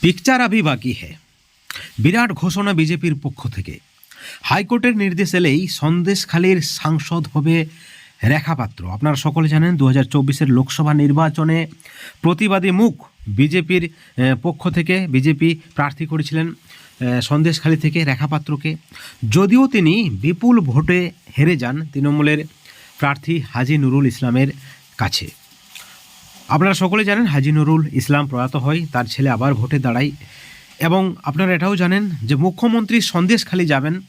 Picture Avi বাকি হে। বিরাট ঘোষণা বিজেপির পক্ষ থেকে। হাইকোর্টের নির্দেশ এলেই সন্দেশখালীর সাংসদ হবে রেখা পাত্র। আপনারা সকলে জানেন দু হাজার লোকসভা নির্বাচনে প্রতিবাদী মুখ বিজেপির পক্ষ থেকে বিজেপি প্রার্থী করেছিলেন সন্দেশখালী থেকে রেখা পাত্রকে। যদিও তিনি বিপুল ভোটে হেরে যান তৃণমূলের প্রার্থী হাজি নুরুল ইসলামের কাছে। আপনারা সকলে জানেন হাজি নুরুল ইসলাম প্রয়াত হয়, তার ছেলে আবার ভোটে দাঁড়ায়। এবং আপনারা এটাও জানেন যে মুখ্যমন্ত্রী সন্দেশখালি যাবেন।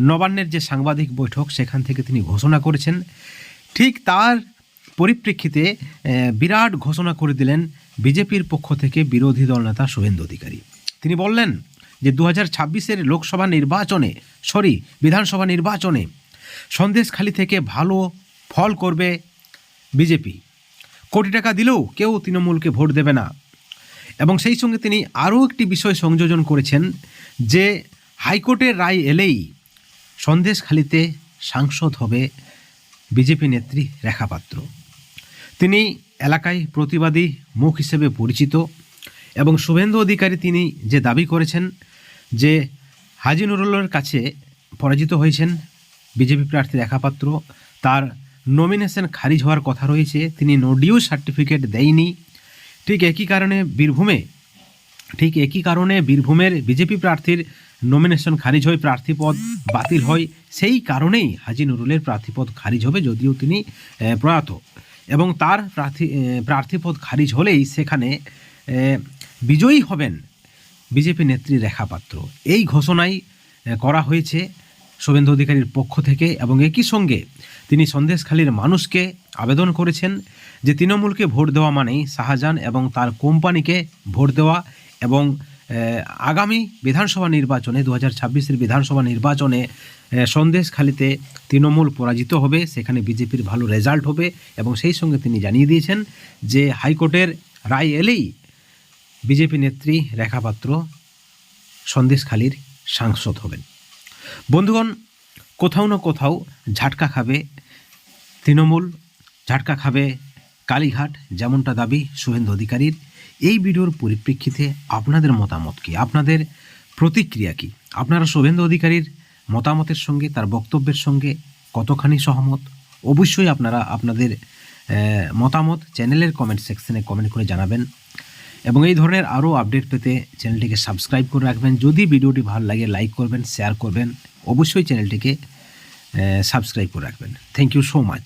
নবান্নের যে সাংবাদিক বৈঠক, সেখান থেকে তিনি ঘোষণা করেছেন। ঠিক তার পরিপ্রেক্ষিতে বিরাট ঘোষণা করে দিলেন বিজেপির পক্ষ থেকে বিরোধী দল নেতা শুভেন্দু অধিকারী। তিনি বললেন যে দু হাজার লোকসভা নির্বাচনে, সরি, বিধানসভা নির্বাচনে সন্দেশখালি থেকে ভালো ফল করবে বিজেপি। কোটি টাকা দিলেও কেউ তৃণমূলকে ভোট দেবে না। এবং সেই সঙ্গে তিনি আরও একটি বিষয় সংযোজন করেছেন যে হাইকোর্টের রায় এলেই সন্দেশখালিতে সাংসদ হবে বিজেপি নেত্রী রেখা পাত্র। তিনি এলাকায় প্রতিবাদী মুখ হিসেবে পরিচিত এবং শুভেন্দু অধিকারী তিনি যে দাবি করেছেন যে হাজি নুরুলের কাছে পরাজিত হয়েছেন বিজেপি প্রার্থী রেখা পাত্র, তার নমিনেশন খারিজ হওয়ার কথা রয়েছে। তিনি নোডিউ সার্টিফিকেট দেয়নি। ঠিক একই কারণে বীরভূমে ঠিক একই কারণে বীরভূমের বিজেপি প্রার্থীর নমিনেশন খারিজ হয় প্রার্থী পদ বাতিল হয়। সেই কারণেই হাজি নুরুলের প্রার্থী পদ খারিজ হবে যদিও তিনি প্রয়াত। এবং তার প্রার্থী আহ, প্রার্থী পদ খারিজ হলেই সেখানে বিজয়ী হবেন বিজেপি নেত্রী রেখা পাত্র। এই ঘোষণাই করা হয়েছে শুভেন্দু অধিকারীর পক্ষ থেকে এবং একই সঙ্গে তিনি সন্দেশখালীর মানুষকে আবেদন করেছেন যে তৃণমূলকে ভোট দেওয়া মানেই শাহজাহান এবং তার কোম্পানিকে ভোট দেওয়া এবং আগামী বিধানসভা নির্বাচনে দু হাজার বিধানসভা নির্বাচনে সন্দেশখালীতে তৃণমূল পরাজিত হবে, সেখানে বিজেপির ভালো রেজাল্ট হবে এবং সেই সঙ্গে তিনি জানিয়ে দিয়েছেন যে হাইকোর্টের রায় এলেই বিজেপি নেত্রী রেখা পাত্র সন্দেশখালীর সাংসদ হবেন। বন্ধুগণ, কোথাও না কোথাও ঝাটকা খাবে তৃণমূল ঝাটকা খাবে কালীঘাট, যেমনটা দাবি শুভেন্দু অধিকারীর। এই ভিডিওর পরিপ্রেক্ষিতে আপনাদের মতামত কি? আপনাদের প্রতিক্রিয়া কি? আপনারা শুভেন্দু অধিকারীর মতামতের সঙ্গে, তার বক্তব্যের সঙ্গে কতখানি সহমত? অবশ্যই আপনারা আপনাদের মতামত চ্যানেলের কমেন্ট সেকশনে কমেন্ট করে জানাবেন। এবং এই ধরনের আরও আপডেট পেতে চ্যানেলটিকে সাবস্ক্রাইব করে রাখবেন। যদি ভিডিওটি ভালো লাগে, লাইক করবেন, শেয়ার করবেন। অবশ্যই চ্যানেলটিকে সাবস্ক্রাইব করে রাখবেন। Thank you so much